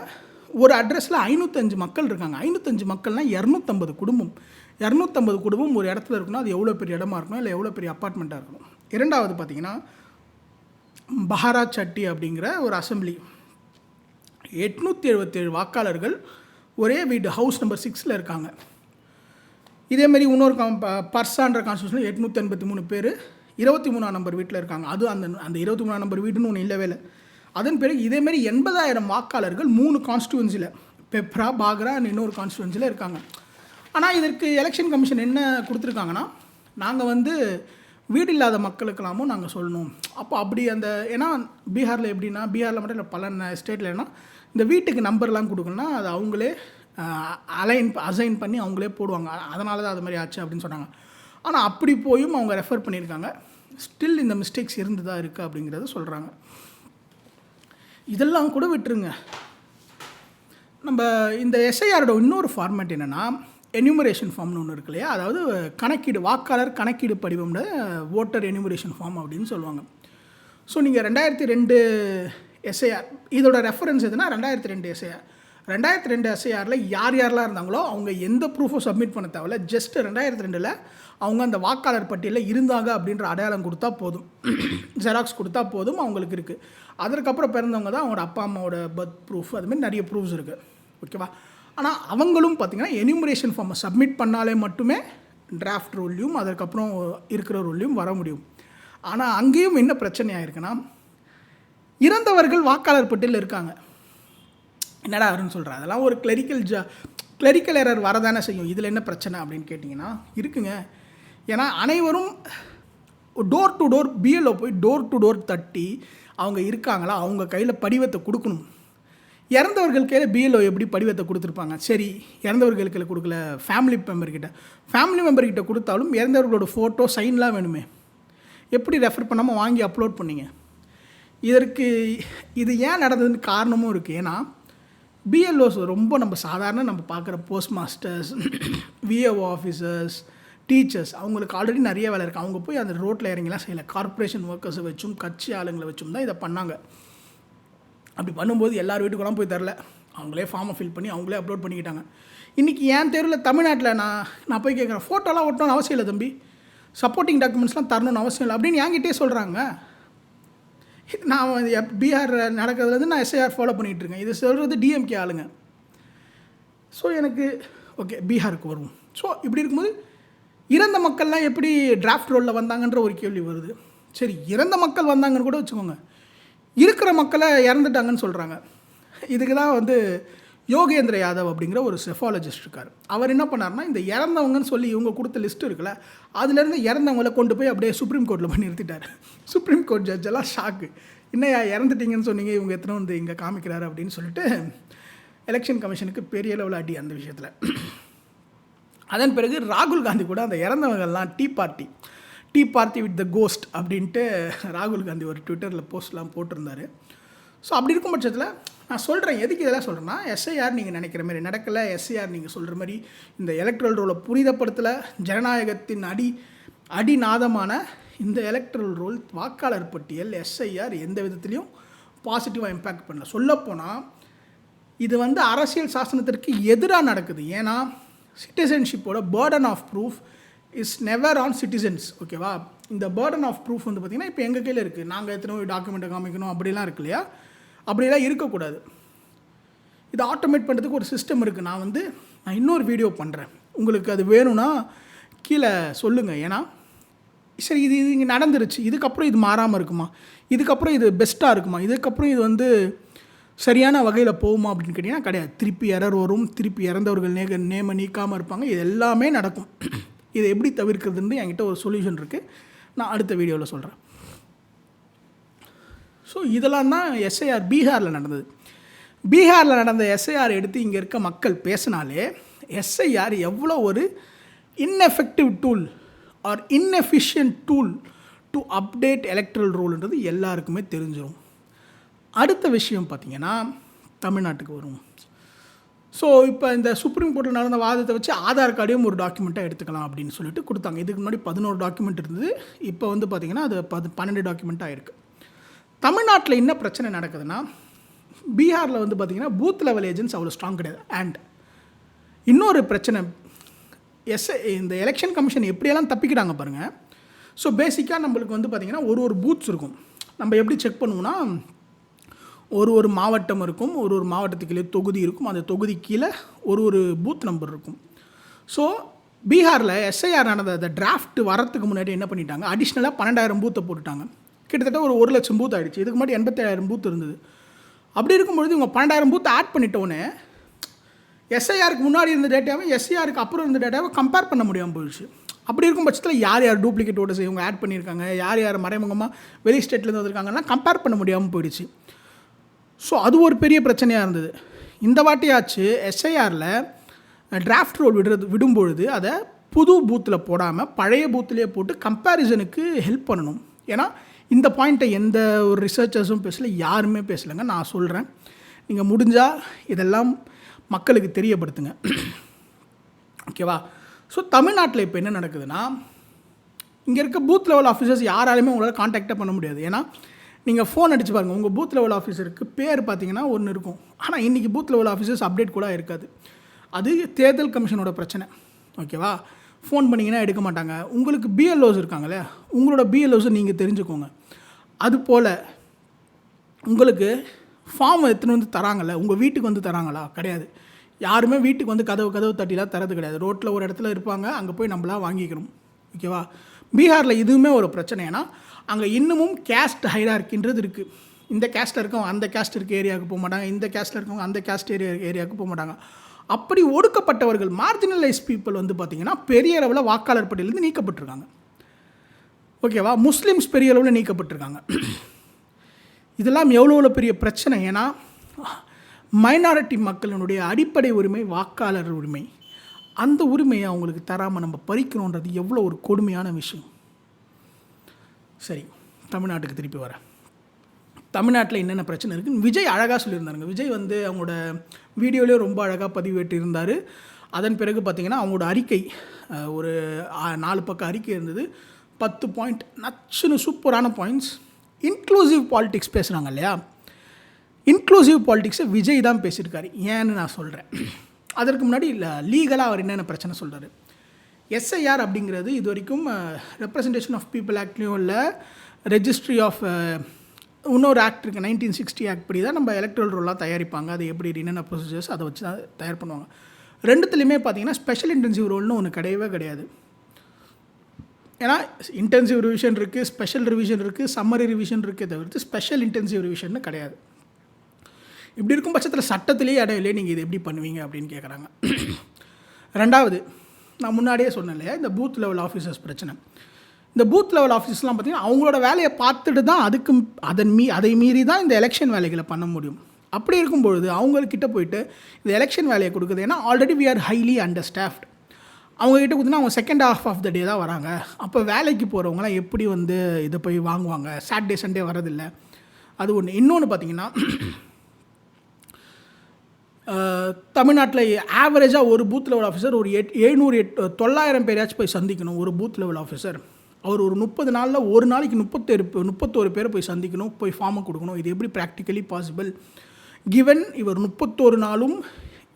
ஒரு அட்ரஸில் ஐநூற்றஞ்சு மக்கள் இருக்காங்க. ஐநூற்றஞ்சு மக்கள்னால் இரநூத்தம்பது குடும்பம். இரநூத்தம்பது குடும்பம் ஒரு இடத்துல இருக்கணும் அது எவ்வளோ பெரிய இடமா இருக்கணும் இல்லை எவ்வளோ பெரிய அப்பார்ட்மெண்ட்டாக இருக்கணும் இரண்டாவது பார்த்தீங்கன்னா பஹாரா சட்டி அப்படிங்கிற ஒரு அசெம்பிளி எட்நூற்றி எழுபத்தேழு வாக்காளர்கள் ஒரே வீடு ஹவுஸ் நம்பர் சிக்ஸில் இருக்காங்க. இதேமாரி இன்னொரு கம் பர்சான்ற கான்ஸ்டியூஷனில் எட்நூற்றி எண்பத்தி மூணு பேர் இருபத்தி மூணாம் நம்பர் வீட்டில் இருக்காங்க. அது அந்த அந்த இருபத்தி மூணாம் நம்பர் வீடுன்னு ஒன்று இல்லவே இல்லை. அதன் பிறகு இதேமாரி எண்பதாயிரம் வாக்காளர்கள் மூணு கான்ஸ்டியூன்சியில் பெப்ரா பாக்ரா இன்னொரு கான்ஸ்டியூன்சியில் இருக்காங்க. ஆனால் இதற்கு எலெக்ஷன் கமிஷன் என்ன கொடுத்துருக்காங்கன்னா நாங்கள் வந்து வீடு இல்லாத மக்களுக்கெல்லாமும் நாங்கள் சொல்லணும். அப்போ அப்படி அந்த ஏன்னா பீகாரில் எப்படின்னா பீகாரில் மட்டும் இல்லை பல ஸ்டேட்டில் ஏன்னா இந்த வீட்டுக்கு நம்பர்லாம் கொடுக்கணும்னா அது அவங்களே அலைன் அசைன் பண்ணி அவங்களே போடுவாங்க. அதனால தான் அது மாதிரி ஆச்சு அப்படின்னு சொன்னாங்க. ஆனால் அப்படி போயும் அவங்க ரெஃபர் பண்ணியிருக்காங்க. ஸ்டில் இந்த மிஸ்டேக்ஸ் இருந்து தான் இருக்குது அப்படிங்கிறத சொல்கிறாங்க இதெல்லாம் கூட விட்டுருங்க. நம்ம இந்த எஸ்ஐஆரோட இன்னொரு ஃபார்மேட் என்னென்னா எனியூமரேஷன் ஃபார்ம்னு ஒன்று இருக்கு இல்லையா? அதாவது கணக்கீடு வாக்காளர் கணக்கீடு படிவம்னு ஓட்டர் எனியூமரேஷன் ஃபார்ம் அப்படின்னு சொல்லுவாங்க. ஸோ நீங்கள் ரெண்டாயிரத்தி ரெண்டு எஸ்ஐஆர் இதோட ரெஃபரன்ஸ் எதுனா ரெண்டாயிரத்தி ரெண்டு எஸ்ஐஆர் ரெண்டாயிரத்தி ரெண்டு எஸ்ஐஆரில் யார் யாரெல்லாம் இருந்தாங்களோ அவங்க எந்த ப்ரூஃபும் சப்மிட் பண்ண தேவையில்ல. ஜஸ்ட் ரெண்டாயிரத்தி ரெண்டில் அவங்க அந்த வாக்காளர் பட்டியலில் இருந்தாங்க அப்படின்ற அடையாளம் கொடுத்தா போதும். *clears throat* ஜெராக்ஸ் கொடுத்தா போதும் அவங்களுக்கு இருக்குது அதற்கப்புறம் பிறந்தவங்க தான் அவங்களோட அப்பா அம்மாவோட பர்த் ப்ரூஃப் அதுமாதிரி நிறைய ப்ரூஃப்ஸ் இருக்குது ஓகேவா ஆனால் அவங்களும் பார்த்திங்கன்னா எனிமரேஷன் ஃபார்மை சப்மிட் பண்ணாலே மட்டுமே டிராஃப்ட் ரோல்லையும் அதற்கப்புறம் இருக்கிற ரோல்லையும் வர முடியும். ஆனால் அங்கேயும் என்ன பிரச்சனையாக இருக்குன்னா இறந்தவர்கள் வாக்காளர் பட்டியலில் இருக்காங்க. என்னடா அருன்னு சொல்கிறேன் அதெல்லாம் ஒரு கிளரிக்கல் ஜா கிளரிக்கல் எரர் வரதானே செய்யும். இதில் என்ன பிரச்சனை அப்படின்னு கேட்டிங்கன்னா இருக்குங்க. ஏன்னா அனைவரும் டோர் டு டோர் பிஎல்ஓ போய் டோர் டு டோர் தட்டி அவங்க இருக்காங்களா? அவங்க கையில் படிவத்தை கொடுக்கணும். இறந்தவர்கள் கையில் பிஎல்ஓ எப்படி படிவத்தை கொடுத்துருப்பாங்க? சரி இறந்தவர்கள் கையில் கொடுக்கல. ஃபேமிலி மெம்பர்கிட்ட ஃபேமிலி மெம்பர்கிட்ட கொடுத்தாலும் இறந்தவர்களோட ஃபோட்டோ சைன்லாம் வேணுமே. எப்படி ரெஃபர் பண்ணாமல் வாங்கி அப்லோட் பண்ணிங்க? இதற்கு இது ஏன் நடந்ததுன்னு காரணமும் இருக்குது ஏன்னா பிஎல்ஓஸ் ரொம்ப நம்ம சாதாரண நம்ம பார்க்குற post masters VAO officers teachers அவங்களுக்கு ஆல்ரெடி நிறைய வேலை இருக்குது அவங்க போய் அந்த ரோட்டில் இறங்கிலாம் செய்யலை. கார்ப்பரேஷன் ஒர்க்கர்ஸை வச்சும் கட்சி ஆளுங்களை வச்சும் தான் இதை பண்ணாங்க. அப்படி பண்ணும்போது எல்லார் வீட்டுக்கெல்லாம் போய் தரல. அவங்களே ஃபார்மை ஃபில் பண்ணி அவங்களே அப்லோட் பண்ணிக்கிட்டாங்க. இன்றைக்கி என் தெருவில் தமிழ்நாட்டில் நான் நான் போய் கேட்குறேன் ஃபோட்டோலாம் ஒட்டணும்னு அவசியம் இல்லை தம்பி. சப்போர்ட்டிங் டாக்குமெண்ட்ஸ்லாம் தரணும்னு அவசியம் இல்லை. அப்படின்னு என்கிட்டே சொல்கிறாங்க நான் வந்து எப் பீகார் நடக்கிறதுலேருந்து நான் எஸ்ஐஆர் ஃபாலோ பண்ணிகிட்ருக்கேன். இது சொல்கிறது டிஎம்கே ஆளுங்க. ஸோ எனக்கு ஓகே பீகாருக்கு வருவோம். ஸோ இப்படி இருக்கும்போது இறந்த மக்கள்லாம் எப்படி டிராஃப்ட் ரோலில் வந்தாங்கன்ற ஒரு கேள்வி வருது. சரி இறந்த மக்கள் வந்தாங்கன்னு கூட வச்சுக்கோங்க. இருக்கிற மக்களை இறந்துட்டாங்கன்னு சொல்கிறாங்க இதுக்கு தான் வந்து யோகேந்திர யாதவ் அப்படிங்கிற ஒரு செஃபாலஜிஸ்ட் இருக்கார். அவர் என்ன பண்ணார்னா இந்த இறந்தவங்கன்னு சொல்லி இவங்க கொடுத்த லிஸ்ட் இருக்குல்ல அதுலேருந்து இறந்தவங்கள கொண்டு போய் அப்படியே சுப்ரீம் கோர்ட்டில் போய் நிறுத்திட்டார். சுப்ரீம் *laughs* கோர்ட் ஜட்ஜெல்லாம் ஷாக்கு என்னையா இறந்துட்டீங்கன்னு சொன்னீங்க இவங்க எத்தனை வந்து இங்கே காமிக்கிறாரு? அப்படின்னு சொல்லிட்டு எலெக்ஷன் கமிஷனுக்கு பெரிய அளவில் அடி அந்த விஷயத்தில். *clears throat* அதன் பிறகு ராகுல் காந்தி கூட அந்த இறந்தவங்கள்லாம் tea party tea party with the ghost அப்படின்ட்டு ராகுல் காந்தி ஒரு ட்விட்டரில் போஸ்ட்லாம் போட்டிருந்தாரு. ஸோ அப்படி இருக்கும் பட்சத்தில் நான் சொல்கிறேன் எதுக்கு இதெல்லாம் சொல்கிறேன்னா எஸ்ஐஆர் நீங்கள் நினைக்கிற மாதிரி நடக்கலை எஸ்ஐஆர் நீங்கள் சொல்கிற மாதிரி இந்த எலக்ட்ரல் ரோலை புனிதப்படுத்தலை ஜனநாயகத்தின் அடி அடிநாதமான இந்த எலக்ட்ரல் ரோல் வாக்காளர் பட்டியல் எஸ்ஐஆர் எந்த விதத்துலேயும் பாசிட்டிவாக இம்பேக்ட் பண்ணல. சொல்லப்போனால் இது வந்து அரசியல் சாசனத்திற்கு எதிராக நடக்குது. ஏன்னா சிட்டிசன்ஷிப்போட burden of proof is never on citizens ஓகேவா இந்த பேர்டன் ஆஃப் ப்ரூஃப் வந்து பார்த்திங்கன்னா இப்போ எங்கள் கையில் இருக்குது நாங்கள் எத்தனை டாக்குமெண்ட்டை காமிக்கணும் அப்படிலாம் இருக்கு இல்லையா? அப்படிலாம் இருக்கக்கூடாது. இதை ஆட்டோமேட் பண்ணுறதுக்கு ஒரு சிஸ்டம் இருக்குது நான் வந்து நான் இன்னொரு வீடியோ பண்ணுறேன் உங்களுக்கு அது வேணும்னா கீழே சொல்லுங்கள் ஏன்னா சரி இது இது இங்கே நடந்துருச்சு. இதுக்கப்புறம் இது மாறாமல் இருக்குமா? இதுக்கப்புறம் இது பெஸ்ட்டாக இருக்குமா? இதுக்கப்புறம் இது வந்து சரியான வகையில் போகுமா அப்படின்னு கேட்டிங்கன்னா கிடையாது. திருப்பி எரர் வரும். திருப்பி இறந்தவர்கள் நேக நேம நீக்காமல் இருப்பாங்க. இது எல்லாமே நடக்கும். இதை எப்படி தவிர்க்கிறதுன்னு என்கிட்ட ஒரு சொல்யூஷன் இருக்குது நான் அடுத்த வீடியோவில் சொல்கிறேன் ஸோ இதெல்லாம் தான் எஸ்ஐஆர் பீகாரில் நடந்தது. பீகாரில் நடந்த எஸ்ஐஆர் எடுத்து இங்கே இருக்க மக்கள் பேசினாலே எஸ்ஐஆர் எவ்வளோ ஒரு ineffective tool or inefficient tool to update electoral ரூல்ன்றது எல்லாருக்குமே தெரிஞ்சிடும் அடுத்த விஷயம் பார்த்திங்கன்னா தமிழ்நாட்டுக்கு வரும். ஸோ இப்போ இந்த சுப்ரீம் கோர்ட்டில் நடந்த வாதத்தை வச்சு ஆதார் கார்டையும் ஒரு டாக்குமெண்ட்டாக எடுத்துக்கலாம் அப்படின்னு சொல்லிட்டு கொடுத்தாங்க. இதுக்கு முன்னாடி பதினோரு டாக்குமெண்ட் இருந்தது. இப்போ வந்து பார்த்திங்கன்னா அது பது பன்னெண்டு டாக்குமெண்ட்டாக இருக்குது தமிழ்நாட்டில் என்ன பிரச்சனை நடக்குதுன்னா பீகாரில் வந்து பார்த்திங்கன்னா பூத் லெவல் ஏஜென்ட்ஸ் அவ்வளோ ஸ்ட்ராங் கிடையாது. அண்ட் இன்னொரு பிரச்சனை எஸ் இந்த எலெக்ஷன் கமிஷன் எப்படியெல்லாம் தப்பிக்கிறாங்க பாருங்கள் ஸோ பேசிக்காக நம்மளுக்கு வந்து பார்த்திங்கன்னா ஒரு ஒரு பூத்ஸ் இருக்கும். நம்ம எப்படி செக் பண்ணுவோம்னா ஒரு ஒரு மாவட்டம் இருக்கும் ஒரு ஒரு மாவட்டத்துக்கு கீழே தொகுதி இருக்கும். அந்த தொகுதி கீழே ஒரு ஒரு பூத் நம்பர் இருக்கும். ஸோ பீகாரில் எஸ்ஐஆர் நடந்த அந்த டிராஃப்ட் வரத்துக்கு முன்னாடி என்ன பண்ணிட்டாங்க? அடிஷ்னலாக பன்னெண்டாயிரம் பூத்தை போட்டுட்டாங்க. கிட்டத்தட்ட ஒரு ஒரு லட்சம் பூத் ஆகிடுச்சு இதுக்கு முன்னாடி எண்பத்தேழாயிரம் பூத் இருந்தது. அப்படி இருக்கும்பொழுது இவங்க பன்னெண்டாயிரம் பூத் ஆட் பண்ணிட்டோன்னே எஸ்ஐஆருக்கு முன்னாடி இருந்த டேட்டாவும் எஸ்ஐஆருக்கு அப்புறம் இருந்த டேட்டாவை கம்பேர் பண்ண முடியாமல் போயிடுச்சு. அப்படி இருக்கும் பட்சத்தில் யார் யார் டூப்ளிகேட் ஓட்டர்ஸ் இவங்க ஆட் பண்ணியிருக்காங்க யார் யார் மறைமுகமாக வெளி ஸ்டேட்லேருந்து வந்திருக்காங்கன்னா கம்பேர் பண்ண முடியாமல் போயிடுச்சு. ஸோ அது ஒரு பெரிய பிரச்சனையாக இருந்தது. இந்த வாட்டியாச்சு எஸ்ஐஆரில் டிராஃப்ட் ரோல் விடுறது விடும்பொழுது அதை புது பூத்தில் போடாமல் பழைய பூத்துலேயே போட்டு கம்பேரிசனுக்கு ஹெல்ப் பண்ணணும். ஏன்னா இந்த பாயிண்ட்டை எந்த ஒரு ரிசர்ச்சர்ஸும் பேசலை யாருமே பேசலைங்க. நான் சொல்கிறேன் நீங்கள் முடிஞ்சால் இதெல்லாம் மக்களுக்கு தெரியப்படுத்துங்க. ஓகேவா ஸோ தமிழ்நாட்டில் இப்போ என்ன நடக்குதுன்னா இங்கே இருக்க பூத் லெவல் ஆஃபீஸர்ஸ் யாராலையுமே உங்களால் காண்டாக்டே பண்ண முடியாது. ஏன்னா நீங்கள் ஃபோன் அடிச்சு பாருங்கள் உங்கள் பூத் லெவல் ஆஃபீஸருக்கு பேர் பார்த்தீங்கன்னா ஒன்று இருக்கும். ஆனால் இன்றைக்கி பூத் லெவல் ஆஃபீஸர்ஸ் அப்டேட் கூட இருக்காது. அது தேர்தல் கமிஷனோட பிரச்சனை. ஓகேவா ஃபோன் பண்ணிங்கன்னா எடுக்க மாட்டாங்க. உங்களுக்கு பிஎல்ஓஸ் இருக்காங்களே உங்களோட பிஎல்ஓஸை நீங்கள் தெரிஞ்சுக்கோங்க. அதுபோல் உங்களுக்கு ஃபார்ம் எடுத்துன்னு வந்து தராங்கல்ல? உங்கள் வீட்டுக்கு வந்து தராங்களா? கிடையாது. யாருமே வீட்டுக்கு வந்து கதவு கதவு தட்டிலாம் தரது கிடையாது. ரோட்டில் ஒரு இடத்துல இருப்பாங்க அங்கே போய் நம்மளாம் வாங்கிக்கணும். ஓகேவா பீகாரில் இதுவுமே ஒரு பிரச்சனை. ஏன்னா அங்கே இன்னமும் கேஸ்ட் ஹைரார்க்கின்றது இருக்குது இந்த கேஸ்ட்டில் இருக்கவங்க அந்த கேஸ்ட் இருக்க ஏரியாவுக்கு போக மாட்டாங்க. இந்த கேஸ்ட்டில் இருக்கவங்க அந்த கேஸ்ட் ஏரியா ஏரியாவுக்கு போக மாட்டாங்க. அப்படி ஒடுக்கப்பட்டவர்கள் மார்ஜினலைஸ் பீப்புள் வந்து பார்த்திங்கன்னா பெரிய அளவில் வாக்காளர் பட்டியலேருந்து நீக்கப்பட்டிருக்காங்க. ஓகேவா? முஸ்லீம்ஸ் பெரிய அளவில் நீக்கப்பட்டிருக்காங்க. இதெல்லாம் எவ்வளோ எவ்வளோ பெரிய பிரச்சனை? ஏன்னா மைனாரிட்டி மக்களினுடைய அடிப்படை உரிமை வாக்காளர் உரிமை. அந்த உரிமையை அவங்களுக்கு தராமல் நம்ம பறிக்கணுன்றது எவ்வளோ ஒரு கொடுமையான விஷயம். சரி தமிழ்நாட்டுக்கு திருப்பி வரேன். தமிழ்நாட்டில் என்னென்ன பிரச்சனை இருக்குன்னு விஜய் அழகாக சொல்லியிருந்தாருங்க. விஜய் வந்து அவங்களோட வீடியோலேயே ரொம்ப அழகாக பதிவேட்டிருந்தார் அதன் பிறகு பார்த்திங்கன்னா அவங்களோட அறிக்கை ஒரு நாலு பக்கம் அறிக்கை இருந்தது. பத்து பாயிண்ட் நச்சுன்னு சூப்பரான பாயிண்ட்ஸ் இன்க்ளூசிவ் பாலிடிக்ஸ் பேசுகிறாங்க இல்லையா? இன்க்ளூசிவ் பாலிடிக்ஸை விஜய் தான் பேசியிருக்காரு. ஏன்னு நான் சொல்கிறேன் அதற்கு முன்னாடி இல்லை லீகலாக அவர் என்னென்ன பிரச்சனை சொல்கிறாரு எஸ்ஐஆர் அப்படிங்கிறது இது வரைக்கும் ரெப்ரசன்டேஷன் ஆஃப் பீப்புள் ஆக்ட்லேயும் இல்லை ரெஜிஸ்ட்ரி ஆஃப் இன்னொரு ஆக்ட் இருக்குது நைன்டீன் சிக்ஸ்டி ஆக்ட் படி தான் நம்ம எலக்ட்ரல் ரோலாக தயாரிப்பாங்க. அது எப்படி என்னென்ன ப்ரொசீஜர்ஸ் அதை வச்சு தான் தயார் பண்ணுவாங்க. ரெண்டுத்துலேயுமே பார்த்தீங்கன்னா ஸ்பெஷல் இன்டென்சிவ் ரோல்னு ஒன்று கிடையவே கிடையாது. ஏன்னா இன்டென்சிவ் ரிவிஷன் இருக்குது ஸ்பெஷல் ரிவிஷன் இருக்குது சம்மரி ரிவிஷன் இருக்குது தவிர்த்து ஸ்பெஷல் இன்டென்சிவ் ரிவிஷன் கிடையாது. இப்படி இருக்கும் பட்சத்தில் சட்டத்திலேயே இடம் இல்லையே நீங்கள் இது எப்படி பண்ணுவீங்க அப்படின்னு கேட்குறாங்க ரெண்டாவது நான் முன்னாடியே சொன்னேன் இல்லையா இந்த பூத் லெவல் ஆஃபீஸர்ஸ் பிரச்சனை. இந்த பூத் லெவல் ஆஃபீஸர்ஸ்லாம் பார்த்தீங்கன்னா அவங்களோட வேலையை பார்த்துட்டு தான் அதுக்கு அதன் மீ அதை மீறி தான் இந்த எலெக்ஷன் வேலைகளை பண்ண முடியும். அப்படி இருக்கும்பொழுது அவங்கக்கிட்ட போயிட்டு இந்த எலெக்ஷன் வேலையை கொடுக்குது. ஏன்னா already we are highly understaffed அவங்கக்கிட்ட கொடுத்தீங்கன்னா அவங்க second half of the day தான் வராங்க. அப்போ வேலைக்கு போகிறவங்களாம் எப்படி வந்து இதை போய் வாங்குவாங்க? சாட்டர்டே சண்டே வரதில்லை அது ஒன்று இன்னொன்று பார்த்தீங்கன்னா *clears throat* தமிழ்நாட்டில் ஆவரேஜாக ஒரு பூத் லெவல் ஆஃபீஸர் ஒரு எட் எழுநூறு எட் தொள்ளாயிரம் பேரையாச்சும் போய் சந்திக்கணும் ஒரு பூத் லெவல் ஆஃபீஸர் அவர் ஒரு முப்பது நாளில் ஒரு நாளைக்கு முப்பத்தேரு முப்பத்தோரு பேரை போய் சந்திக்கணும் போய் ஃபார்மை கொடுக்கணும். இது எப்படி ப்ராக்டிக்கலி பாசிபிள் கிவன் இவர் முப்பத்தோரு நாளும்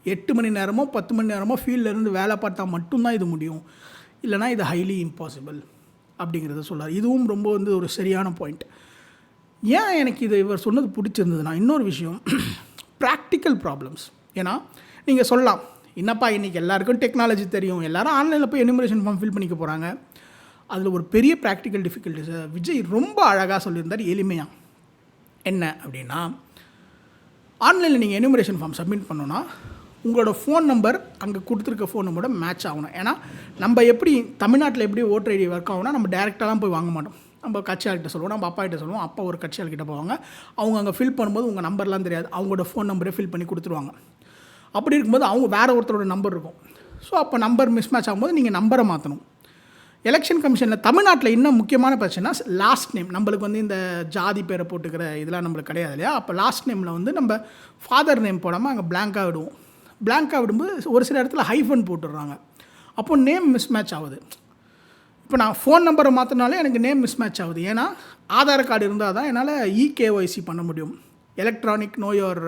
எட்டு மணி நேரமோ பத்து மணி நேரமோ ஃபீல்டிலேருந்து வேலை பார்த்தா மட்டும்தான் இது முடியும். இல்லைனா இது ஹைலி இம்பாசிபிள் அப்படிங்கிறத சொல்கிறார் இதுவும் ரொம்ப வந்து ஒரு சரியான பாயிண்ட் ஏன் எனக்கு இது இவர் சொன்னது பிடிச்சிருந்ததுன்னா இன்னொரு விஷயம் ப்ராக்டிக்கல் ப்ராப்ளம்ஸ் ஏன்னா நீங்கள் சொல்லலாம் என்னப்பா இன்றைக்கி எல்லாருக்கும் டெக்னாலஜி தெரியும். எல்லாரும் ஆன்லைனில் போய் எனிமரேஷன் ஃபார்ம் ஃபில் பண்ணிக்க போகிறாங்க அதில் ஒரு பெரிய ப்ராக்டிக்கல் டிஃபிகல்ட்டிஸ் விஜய் ரொம்ப அழகாக சொல்லியிருந்தார் எளிமையாக என்ன அப்படின்னா ஆன்லைனில் நீங்கள் எனிமரேஷன் ஃபார்ம் சப்மிட் பண்ணோன்னா உங்களோட ஃபோன் நம்பர் அங்கே கொடுத்துருக்க ஃபோன் நம்பரோட மேட்ச் ஆகணும். ஏன்னா நம்ம எப்படி தமிழ்நாட்டில் எப்படி ஓட்டர் ஐடி ஒர்க் ஆகும்னா நம்ம டேரெக்டாலாம் போய் வாங்க மாட்டோம். நம்ம கட்சியாள்கிட்ட சொல்லுவோம் நம்ம அப்பா கிட்ட சொல்லுவோம் அப்பா ஒரு கட்சியாள்கிட்ட போவாங்க. அவங்க அங்கே ஃபில் பண்ணும்போது உங்கள் நம்பர்லாம் தெரியாது. அவங்களோட ஃபோன் நம்பரே ஃபில் பண்ணி கொடுத்துருவாங்க. அப்படி இருக்கும்போது அவங்க வேறு ஒருத்தரோட நம்பர் இருக்கும். ஸோ அப்போ நம்பர் மிஸ் மேட்ச் ஆகும்போது நீங்கள் நம்பரை மாற்றணும் எலெக்ஷன் கமிஷனில் தமிழ்நாட்டில் இன்னும் முக்கியமான பிரச்சனை லாஸ்ட் நேம் நம்மளுக்கு வந்து இந்த ஜாதி பேரை போட்டுக்கிற இதெல்லாம் நம்மளுக்கு கிடையாது இல்லையா? அப்போ லாஸ்ட் நேமில் வந்து நம்ம ஃபாதர் நேம் போடாமல் அங்கே பிளாங்காக விடுவோம். பிளாங்காக விடும்போது ஒரு சில இடத்துல ஹைஃபன் போட்டுடுறாங்க. அப்போ நேம் மிஸ் மேட்ச் ஆகுது. இப்போ நான் ஃபோன் நம்பரை மாற்றினாலே எனக்கு நேம் மிஸ் மேட்ச் ஆகுது. ஏன்னா ஆதார் கார்டு இருந்தால் தான் என்னால் இகேஒய்சி பண்ண முடியும். எலக்ட்ரானிக் நோயோர்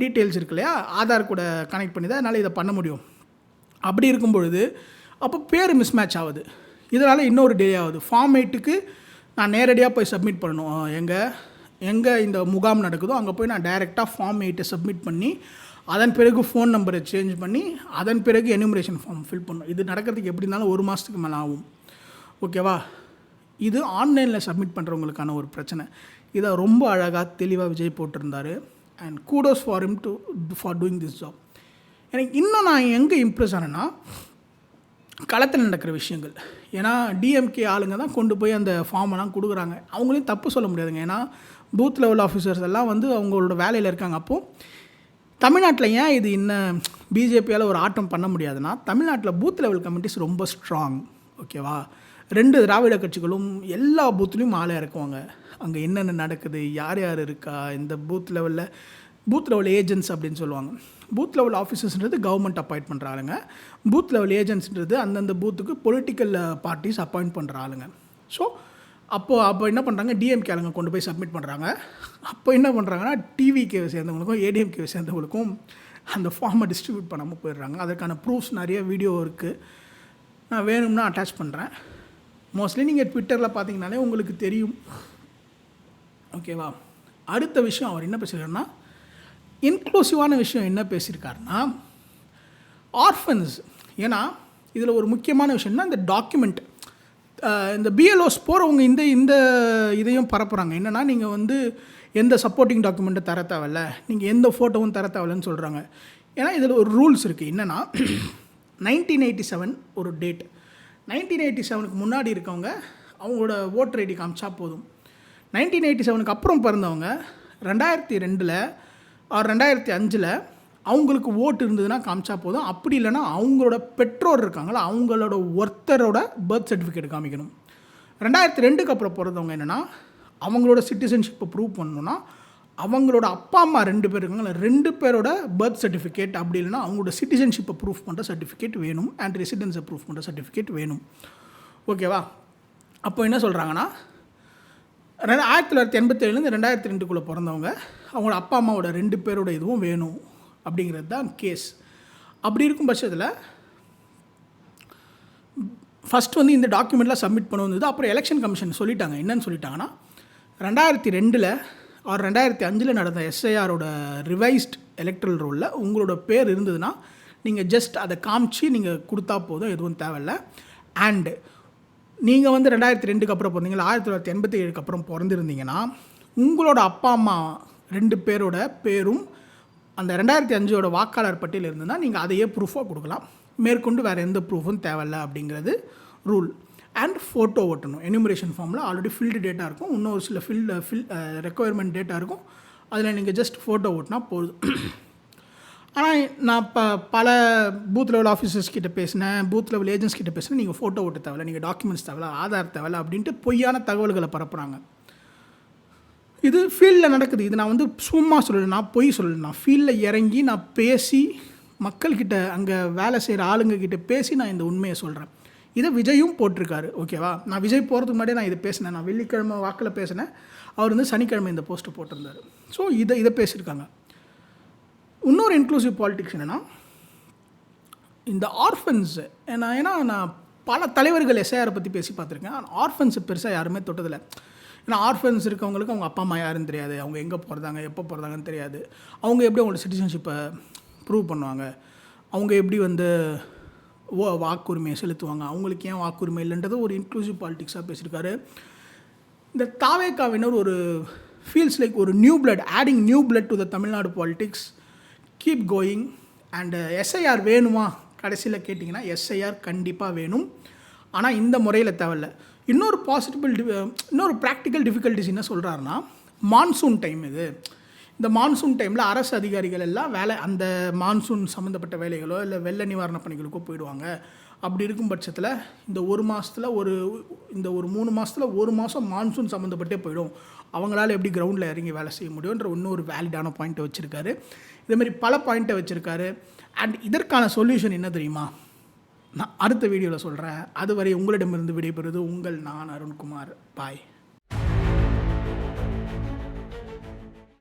டீட்டெயில்ஸ் இருக்கு இல்லையா? ஆதார் கூட கனெக்ட் பண்ணி தான் என்னால் இதை பண்ண முடியும். அப்படி இருக்கும் பொழுது அப்போ பேர் மிஸ் மேட்ச் ஆகுது. இதனால் இன்னொரு டே ஆகுது. ஃபார்ம் எயிட்டுக்கு நான் நேரடியாக போய் சப்மிட் பண்ணணும். எங்கே எங்கே இந்த முகாம் நடக்குதோ அங்கே போய் நான் டைரெக்டாக ஃபார்ம் எயிட்டை சப்மிட் பண்ணி அதன் பிறகு ஃபோன் நம்பரை சேஞ்ச் பண்ணி அதன் பிறகு எனுமரேஷன் ஃபார்ம் ஃபில் பண்ணணும். இது நடக்கிறதுக்கு எப்படி இருந்தாலும் ஒரு மாதத்துக்கு மேலே ஆகும். ஓகேவா இது ஆன்லைனில் சப்மிட் பண்ணுறவங்களுக்கான ஒரு பிரச்சனை. இதை ரொம்ப அழகாக தெளிவாக விஜய் போட்டிருந்தாரு. And kudos for him too for doing this job எனக்கு இன்னும் நான் எங்கே இம்ப்ரெஸ் ஆனேன்னா களத்தில் நடக்கிற விஷயங்கள். ஏன்னா டிஎம்கே ஆளுங்க தான் கொண்டு போய் அந்த ஃபார்மெல்லாம் கொடுக்குறாங்க. அவங்களையும் தப்பு சொல்ல முடியாதுங்க. ஏன்னா பூத் லெவல் ஆஃபீஸர்ஸ் எல்லாம் வந்து அவங்களோட வேலையில் இருக்காங்க. அப்போது தமிழ்நாட்டில் ஏன் இது இன்னும் பிஜேபியால் ஒரு ஆட்டம் பண்ண முடியாதுன்னா தமிழ்நாட்டில் பூத் லெவல் கமிட்டிஸ் ரொம்ப ஸ்ட்ராங் ஓகேவா ரெண்டு திராவிட கட்சிகளும் எல்லா பூத்துலேயும் ஆளை இறக்குவாங்க. அங்கே என்னென்ன நடக்குது யார் யார் இருக்கா இந்த பூத் லெவலில் பூத் லெவல் ஏஜென்ட்ஸ் அப்படின்னு சொல்லுவாங்க. பூத் லெவல் ஆஃபீஸர்ஸ்ன்றது கவர்மெண்ட் அப்பாயிண்ட் பண்ணுற ஆளுங்க. பூத் லெவல் ஏஜென்ட்ஸ்ன்றது அந்தந்த பூத்துக்கு பொலிட்டிக்கல் பார்ட்டிஸ் அப்பாயிண்ட் பண்ணுற ஆளுங்க. ஸோ அப்போது அப்போ என்ன பண்ணுறாங்க டிஎம்கே ஆளுங்க கொண்டு போய் சப்மிட் பண்ணுறாங்க அப்போ என்ன பண்ணுறாங்கன்னா டிவிகேவை சேர்ந்தவங்களுக்கும் ஏடிஎம்கே சேர்ந்தவங்களுக்கும் அந்த ஃபார்மை டிஸ்ட்ரிபியூட் பண்ணாமல் போயிடுறாங்க. அதற்கான ப்ரூஃப்ஸ் நிறைய வீடியோ இருக்குது நான் வேணும்னா அட்டாச் பண்ணுறேன் மோஸ்ட்லி நீங்கள் ட்விட்டரில் பார்த்தீங்கனாலே உங்களுக்கு தெரியும். ஓகேவா அடுத்த விஷயம் அவர் என்ன பேசியிருக்காருன்னா இன்க்ளூசிவான விஷயம் என்ன பேசியிருக்காருன்னா ஆர்ஃபன்ஸ் ஏன்னா இதில் ஒரு முக்கியமான விஷயம்னா இந்த டாக்குமெண்ட் இந்த பிஎல்ஓஸ் போகிறவங்க இந்த இந்த இதையும் பரப்புகிறாங்க என்னென்னா நீங்கள் வந்து எந்த சப்போர்ட்டிங் டாக்குமெண்ட்டும் தர தேவையில்ல. நீங்கள் எந்த ஃபோட்டோவும் தர தேவையில்லன்னு சொல்கிறாங்க ஏன்னா இதில் ஒரு ரூல்ஸ் இருக்குது என்னென்னா நைன்டீன் எயிட்டி செவன் ஒரு டேட் நைன்டீன் எயிட்டி செவனுக்கு முன்னாடி இருக்கவங்க அவங்களோட ஓட்டர் ஐடி காமிச்சா போதும். நைன்டீன் எயிட்டி செவனுக்கு அப்புறம் பிறந்தவங்க ரெண்டாயிரத்தி ரெண்டில் ஆர் ரெண்டாயிரத்தி அஞ்சில் அவங்களுக்கு ஓட்டு இருந்ததுன்னா காமிச்சா போதும். அப்படி இல்லைன்னா அவங்களோட பெற்றோர் இருக்காங்களா அவங்களோட ஒருத்தரோட பர்த் சர்டிஃபிகேட் காமிக்கணும். ரெண்டாயிரத்தி ரெண்டுக்கு அப்புறம் பிறந்தவங்க என்னென்னா அவங்களோட சிட்டிசன்ஷிப்பை ப்ரூவ் பண்ணணும்னா அவங்களோட அப்பா அம்மா ரெண்டு பேர் இருக்காங்களா ரெண்டு பேரோட பர்த் சர்டிஃபிகேட் அப்படி இல்லைன்னா அவங்களோட சிட்டிசன்ஷிப்பை ப்ரூஃப் பண்ணுற சர்டிஃபிகேட் வேணும் அண்ட் ரெசிடென்ஸை ப்ரூஃப் பண்ணுற சர்டிஃபிகேட் வேணும். ஓகேவா அப்போ என்ன சொல்கிறாங்கன்னா ரெண்டு ஆயிரத்தி தொள்ளாயிரத்தி எண்பத்தேழுலேருந்து ரெண்டாயிரத்தி ரெண்டுக்குள்ளே பிறந்தவங்க அவங்களோட அப்பா அம்மாவோட ரெண்டு பேரோட இதுவும் வேணும். அப்படிங்கிறது தான் கேஸ் அப்படி இருக்கும் பட்சத்தில் ஃபஸ்ட் வந்து இந்த டாக்குமெண்ட்லாம் சப்மிட் பண்ண வந்தது அப்புறம் எலெக்ஷன் கமிஷன் சொல்லிட்டாங்க. என்னன்னு சொல்லிட்டாங்கன்னா ரெண்டாயிரத்தி ரெண்டில் ஆர் ரெண்டாயிரத்தி அஞ்சில் நடந்த எஸ்ஐஆரோட ரிவைஸ்ட் எலக்ட்ரல் ரோலில் உங்களோட பேர் இருந்ததுன்னா நீங்கள் ஜஸ்ட் அதை காமிச்சு நீங்கள் கொடுத்தா போதும் எதுவும் தேவையில்ல. அண்டு நீங்கள் வந்து ரெண்டாயிரத்தி ரெண்டுக்கு அப்புறம் பிறந்தீங்களா ஆயிரத்தி தொள்ளாயிரத்தி எண்பத்தி ஏழுக்கு அப்புறம் பிறந்திருந்தீங்கன்னா உங்களோட அப்பா அம்மா ரெண்டு பேரோட பேரும் அந்த ரெண்டாயிரத்தி அஞ்சோட வாக்காளர் பட்டியல் இருந்ததுன்னா நீங்கள் அதையே ப்ரூஃபாக கொடுக்கலாம். மேற்கொண்டு வேறு எந்த ப்ரூஃபும் தேவையில்ல அப்படிங்கிறது ரூல் அண்ட் ஃபோட்டோ ஓட்டணும். எனிமரேஷன் ஃபார்மில் ஆல்ரெடி ஃபில்டு டேட்டா இருக்கும். இன்னொரு சில ஃபில் ஃபில் ரெக்குவயர்மெண்ட் டேட்டா இருக்கும். அதில் நீங்கள் ஜஸ்ட் ஃபோட்டோ ஓட்டினா போதும். ஆனால் நான் இப்போ பல பூத் லெவல் ஆஃபீஸர்ஸ் கிட்ட பேசினேன். பூத் லெவல் ஏஜென்ட்ஸ் கிட்ட பேசினேன். நீங்கள் ஃபோட்டோ ஓட்ட தேவையில்ல. நீங்கள் டாக்குமெண்ட்ஸ் தேவையில்ல. ஆதார் தேவையில்ல அப்படின்ட்டு பொய்யான தகவல்களை பரப்புகிறாங்க இது ஃபீல்டில் நடக்குது. இது நான் வந்து சும்மா சொல்லலை நான் பொய் சொல்லலை. நான் ஃபீல்டில் இறங்கி நான் பேசி மக்கள்கிட்ட அங்கே வேலை செய்கிற ஆளுங்கக்கிட்ட பேசி நான் இந்த உண்மையை சொல்கிறேன் இதை விஜயும் போட்டிருக்காரு ஓகேவா நான் விஜய் போகிறதுக்கு முன்னாடியே நான் இதை பேசினேன். நான் வெள்ளிக்கிழமை வாக்கில் பேசினேன். அவர் வந்து சனிக்கிழமை இந்த போஸ்ட்டை போட்டிருந்தார். ஸோ இதை இதை பேசியிருக்காங்க. இன்னொரு இன்க்ளூசிவ் பாலிட்டிக்ஸ் என்னென்னா இந்த ஆர்ஃபன்ஸு ஏன்னா ஏன்னா நான் பல தலைவர்கள் எஸ்ஐஆரை பற்றி பேசி பார்த்துருக்கேன். ஆனால் ஆர்ஃபன்ஸ் பெருசாக யாருமே தொட்டதில்லை. ஏன்னா ஆர்ஃபன்ஸ் இருக்கவங்களுக்கு அவங்க அப்பா அம்மா யாருன்னு தெரியாது. அவங்க எங்கே போகிறாங்க எப்போ பிறந்தாங்கன்னு தெரியாது. அவங்க எப்படி அவங்களோட சிட்டிசன்ஷிப்பை ப்ரூவ் பண்ணுவாங்க? அவங்க எப்படி வந்து ஓ வாக்குரிமையை செலுத்துவாங்க? அவங்களுக்கு ஏன் வாக்குரிமை இல்லைன்றது ஒரு இன்க்ளூசிவ் பாலிட்டிக்ஸாக பேசியிருக்காரு. இந்த தாவேக்காவினர் ஒரு ஃபீல்ஸ் லைக் ஒரு new blood adding new blood to the Tamil Nadu politics keep going and SIR வேணுமா? கடைசியில் கேட்டிங்கன்னா எஸ்ஐஆர் கண்டிப்பாக வேணும். ஆனால் இந்த முறையில் தேவையில்ல. இன்னொரு பாசிட்டிபிள் இன்னொரு ப்ராக்டிக்கல் டிஃபிகல்ட்டிஸ் என்ன சொல்கிறாருன்னா மான்சூன் டைம் இது. இந்த மான்சூன் டைமில் அரசு அதிகாரிகள் எல்லாம் வேலை அந்த மான்சூன் சம்மந்தப்பட்ட வேலைகளோ இல்லை வெள்ள நிவாரண பணிகளுக்கோ போயிடுவாங்க. அப்படி இருக்கும் பட்சத்தில் இந்த ஒரு மாதத்தில் ஒரு இந்த ஒரு மூணு மாதத்தில் ஒரு மாதம் மான்சூன் சம்மந்தப்பட்டே போயிடும். அவங்களால எப்படி கிரவுண்டில் இறங்கி வேலை செய்ய முடியுன்ற இன்னொரு வேலிடான பாயிண்ட்டை வச்சுருக்காரு. இதேமாதிரி பல பாயிண்ட்டை வச்சுருக்காரு. அண்ட் இதற்கான சொல்யூஷன் என்ன தெரியுமா? நான் அடுத்த வீடியோவில் சொல்கிறேன் அதுவரை உங்களிடமிருந்து விடைபெறுவது உங்கள் நான் அருண்குமார். பாய்.